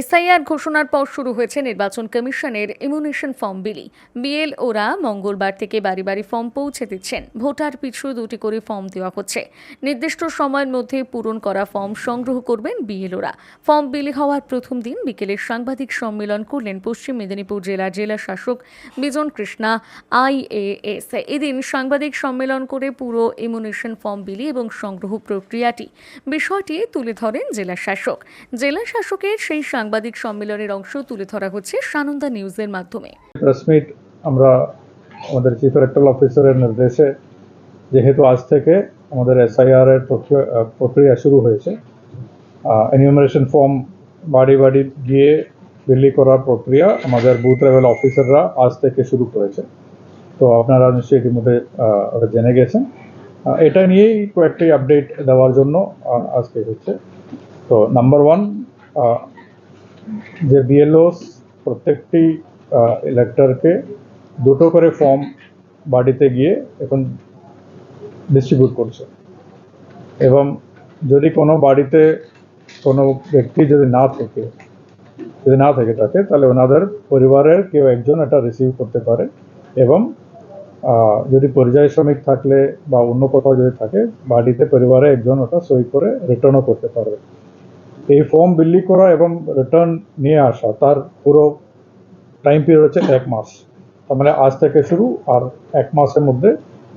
SIR ঘোষণার পর শুরু হয়েছে নির্বাচন কমিশনের ইমিউনেশন ফর্ম বিলি। বিএল ওরা মঙ্গলবার থেকে বাড়ি বাড়ি ফর্ম পৌঁছে দিচ্ছেন। ভোটার পিছু দুটি করে ফর্ম দেওয়া হচ্ছে। নির্দিষ্ট সময়ের মধ্যে পূরণ করা ফর্ম সংগ্রহ করবেন বিএলওরা ফর্ম বিলি হওয়ার প্রথম দিন বিকেলে সাংবাদিক সম্মেলন করলেন পশ্চিম মেদিনীপুর জেলার জেলা শাসক বিজন কৃষ্ণা আইএএস এদিন সাংবাদিক সম্মেলন করে পুরো ইমিউনেশন ফর্ম বিলি এবং সংগ্রহ প্রক্রিয়াটি। বিষয়টি তুলে ধরেন জেলা শাসক। জেলা শাসকের সেই সাংবাদিক সম্মেলনের অংশ তুলে ধরা হচ্ছে সানন্দা নিউজের মাধ্যমে। আমরা আমাদের চিফ ইলেকট্রাল অফিসারের নির্দেশে যেহেতু আজ থেকে আমাদের এসআইআর এর প্রক্রিয়া- প্রক্রিয়া শুরু হয়েছে এনিউমারেশন ফর্ম বাড়ি বাড়ি গিয়ে বিলি করার প্রক্রিয়া আমাদের বুথ লেভেল অফিসাররা আজ থেকে শুরু করেছে। তো আপনারা নিশ্চয়ই ইতিমধ্যে ওটা জেনে গেছেন। এটা নিয়েই কয়েকটি আপডেট দেওয়ার জন্য আজকে হচ্ছে। তো নাম্বার ওয়ান যে বিএলওস প্রত্যেকটি ইলেক্টরকে দুটো করে ফর্ম বাড়িতে গিয়ে এখন ডিস্ট্রিবিউট করছে। এবং যদি কোনো বাড়িতে কোনো ব্যক্তি যদি না থাকে, যদি না থেকে থাকে, তাহলে ওনাদের পরিবারের কেউ একজন এটা রিসিভ করতে পারে এবং যদি পরিযায়ী শ্রমিক থাকলে বা অন্য কোথাও যদি থাকে, বাড়িতে পরিবারে একজন ওটা সই করে রিটার্নও করতে পারবে। এই ফর্ম বিলি করা এবং রিটার্ন নিয়ে আসা, তার পুরো টাইম পিরিয়ড হচ্ছে এক মাস। তার মানে আজ থেকে শুরু আর এক মাসের মধ্যে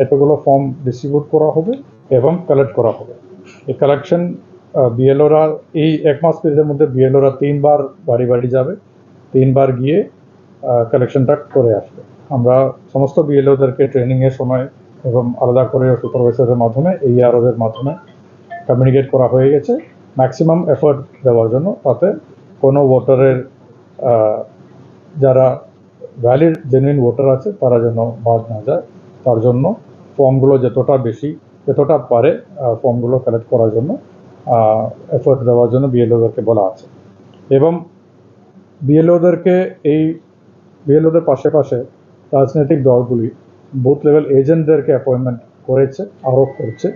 এতগুলো ফর্ম ডিস্ট্রিবিউট করা হবে এবং কালেক্ট করা হবে। এই কালেকশন বিএলওরা এই এক মাস পিরিয়ডের মধ্যে বিএলওরা তিনবার বাড়ি বাড়ি যাবে, তিনবার গিয়ে কালেকশনটা করে আসবে। আমরা সমস্ত বিএলওদেরকে ট্রেনিংয়ের সময় এবং আলাদা করে সুপারভাইজারের মাধ্যমে এই আরোদের মাধ্যমে কমিউনিকেট করা হয়ে গেছে। ম্যাক্সিমাম এফোর্ট দেওয়ার জন্য তাতে কোনো ভোটারের যারা ভ্যালিড জেনুইন ভোটার আছে, তারা যেন বাদ না যায়। তার জন্য ফর্মগুলো যতটা বেশি, যতটা পারে ফর্মগুলো কালেক্ট করার জন্য এফোর্ট দেওয়ার জন্য বিএলওদেরকে বলা আছে। এবং বিএলওদেরকে এই বিএলওদের পাশে পাশে রাজনৈতিক দলগুলি বুথ লেভেল এজেন্টদেরকে অ্যাপয়েন্টমেন্ট করেছে, আরোপ করছে।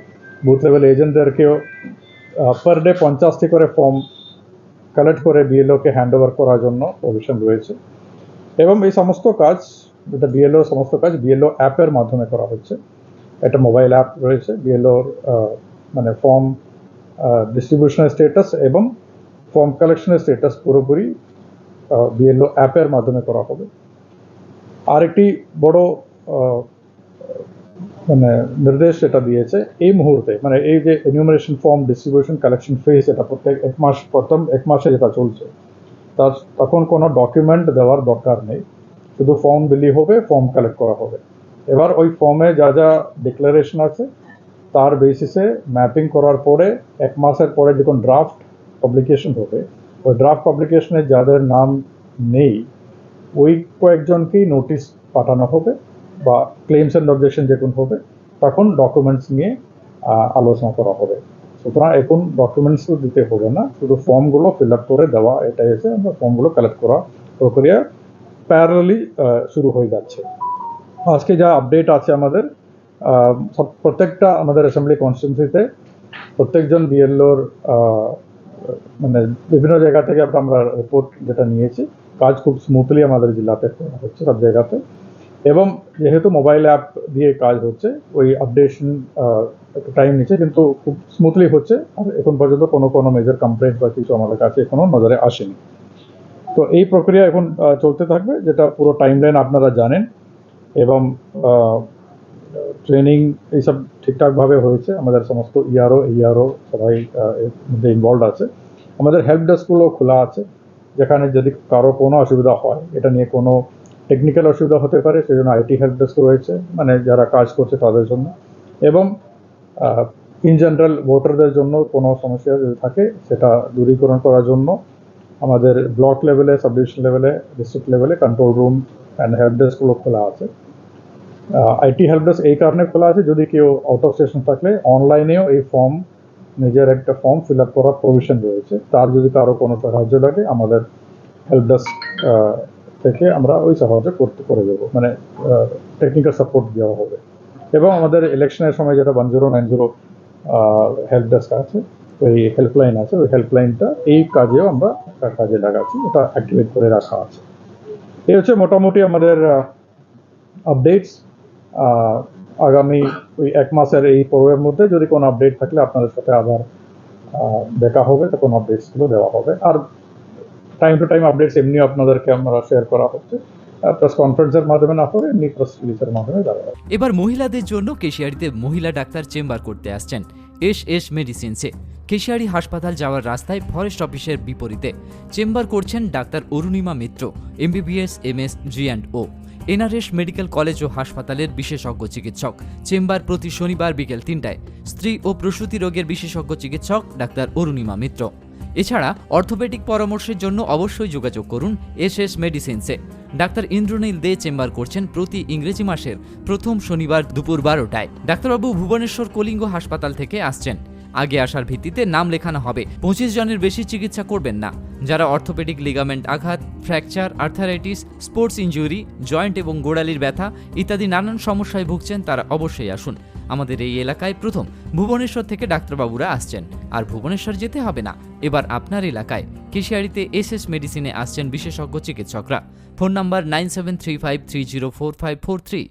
বুথ লেভেল এজেন্টদেরকেও পার ডে পঞ্চাশটি করে ফর্ম কালেক্ট করে বিএলওকে হ্যান্ড ওভার করার জন্য প্রভিশন রয়েছে। এবং এই সমস্ত কাজ, যেটা বিএলও সমস্ত কাজ বিএলও অ্যাপের মাধ্যমে করা হচ্ছে। একটা মোবাইল অ্যাপ রয়েছে বিএলওর মানে ফর্ম ডিস্ট্রিবিউশনের স্টেটাস এবং ফর্ম কালেকশনের স্টেটাস পুরোপুরি বিএলও অ্যাপের মাধ্যমে করা হবে। আরেকটি বড় মানে নির্দেশ যেটা দিয়েছে, এই মুহূর্তে মানে এই যে enumeration form distribution collection phase এটা প্রত্যেক এক মাস প্রথম এক মাসে যেটা চলছে, তার তখন কোনো ডকুমেন্ট দেওয়ার দরকার নেই, শুধু ফর্ম বিলি হবে ফর্ম কালেক্ট করা হবে। এবার ওই ফর্মে যা যা ডিক্লারেশন আছে, তার বেসিসে ম্যাপিং করার পরে এক মাসের পরে যখন ড্রাফট পাবলিকেশন হবে, ওই ড্রাফট পাবলিকেশনে যাদের নাম নেই, ওই কয়েকজনকেই নোটিশ পাঠানো হবে। বা ক্লেমস অ্যান্ড অবজেকশন যখন হবে, তখন ডকুমেন্টস নিয়ে আলোচনা করা হবে। সুতরাং এখন ডকুমেন্টসও দিতে হবে না, শুধু ফর্মগুলো ফিল আপ করে দেওয়া, এটাই হচ্ছে আমরা ফর্মগুলো কালেক্ট করা প্রক্রিয়া। প্যারালি শুরু হয়ে যাচ্ছে। আজকে যা আপডেট আছে আমাদের প্রত্যেকটা আমাদের অ্যাসেম্বলি কনস্টিটিউন্সিতে প্রত্যেকজন বিএলওর মানে বিভিন্ন জায়গা থেকে আমরা রিপোর্ট যেটা নিয়েছি, কাজ খুব স্মুথলি আমাদের জেলাতে হচ্ছে, সব জায়গাতে। এবং যেহেতু মোবাইল অ্যাপ দিয়ে কাজ হচ্ছে, ওই আপডেশন একটু টাইম নিচ্ছে, কিন্তু খুব স্মুথলি হচ্ছে। আর এখন পর্যন্ত কোনো কোনো মেজর কমপ্লেন্ট বা কিছু আমাদের কাছে এখনও নজরে আসেনি। তো এই প্রক্রিয়া এখন চলতে থাকবে, যেটা পুরো টাইমলাইন আপনারা জানেন। এবং ট্রেনিং এইসব ঠিকঠাকভাবে হয়েছে। আমাদের সমস্ত E ইআরও ইআরও সবাই এর মধ্যে ইনভলভ আছে। আমাদের হেল্প ডেস্কগুলো খোলা আছে। যেখানে যদি কারও কোনো অসুবিধা হয়, এটা নিয়ে কোনো টেকনিক্যাল অসুবিধা হতে পারে, সেজন্য আইটি হেল্প ডেস্ক রয়েছে মানে যারা কাজ করছে তাদের জন্য। এবং ইন জেনারেল ভোটারদের জন্য কোনো সমস্যা যদি থাকে, সেটা দূরীকরণ করার জন্য আমাদের ব্লক লেভেলে সাব ডিভিশন লেভেলে ডিস্ট্রিক্ট লেভেলে কন্ট্রোল রুম অ্যান্ড হেল্প ডেস্কগুলো খোলা আছে। আইটি হেল্প ডেস্ক এই কারণে খোলা আছে, যদি কেউ আউট অফ স্টেশন থাকলে অনলাইনেও এই ফর্ম নিজের একটা ফর্ম ফিল আপ করার প্রভিশন রয়েছে। তার যদি কারও কোনো সাহায্য লাগে, আমাদের হেল্প ডেস্ক থেকে আমরা ওই সাহায্য করতে, করে দেবো। মানে টেকনিক্যাল সাপোর্ট দেওয়া হবে। এবং আমাদের ইলেকশনের সময় যেটা one zero nine zero help desk আছে, ওই হেল্পলাইন আছে, ওই হেল্পলাইনটা এই কাজেও আমরা কাজে লাগাচ্ছি ওটা অ্যাক্টিভেট করে রাখা আছে। এই হচ্ছে মোটামুটি আমাদের আপডেটস আগামী ওই এক মাসের এই পর্বের মধ্যে যদি কোনো আপডেট থাকলে আপনাদের সাথে আবার দেখা হবে, তখন আপডেটসগুলো দেওয়া হবে। আর টাইম টু টাইম আপডেটস এমনি আপনাদেরকে আমরা শেয়ার করা হচ্ছে। প্রেস কনফারেন্সের মাধ্যমে না হবে এমনি প্রেস রিলিজের মাধ্যমে দেওয়া এবার মহিলাদের জন্য কেশিয়ারিতে মহিলা ডাক্তার চেম্বার করতে আসছেন এস এস মেডিসিনসে। কেশিয়ারি হাসপাতাল যাওয়ার রাস্তায় ফরেস্ট অফিসের বিপরীতে চেম্বার করছেন doctor Arunima Mitra MBBS MS G and O NRS medical college ও হাসপাতালের বিশেষজ্ঞ চিকিৎসক। চেম্বার প্রতি শনিবার বিকেল তিনটায়। স্ত্রী ও প্রসূতি রোগের বিশেষজ্ঞ চিকিৎসক ডাক্তার অরুণিমা মিত্র। এছাড়া অর্থোপেডিক পরামর্শের জন্য অবশ্যই যোগাযোগ করুন এস এস মেডিসিনসে। ডাক্তার ইন্দ্রনীল দে চেম্বার করছেন প্রতি ইংরেজি মাসের প্রথম শনিবার দুপুর বারোটায়। ডাক্তারবাবু ভুবনেশ্বর কলিঙ্গ হাসপাতাল থেকে আসছেন। আগে আসার ভিত্তিতে নাম লেখানো হবে। পঁচিশ জনের বেশি চিকিৎসা করবেন না। যারা অর্থোপেডিক লিগামেন্ট, আঘাত, fracture, arthritis, sports injury, joint এবং গোড়ালির ব্যথা ইত্যাদি নানান সমস্যায় ভুগছেন তারা অবশ্যই আসুন। আমাদের এই এলাকায় প্রথম ভুবনেশ্বর থেকে ডাক্তারবাবুরা আসছেন। আর ভুবনেশ্বর যেতে হবে না। এবার আপনার এলাকায় কেশিয়ারিতে এস এস মেডিসিনে আসছেন বিশেষজ্ঞ চিকিৎসকরা। Phone number nine seven three five three zero four five four three.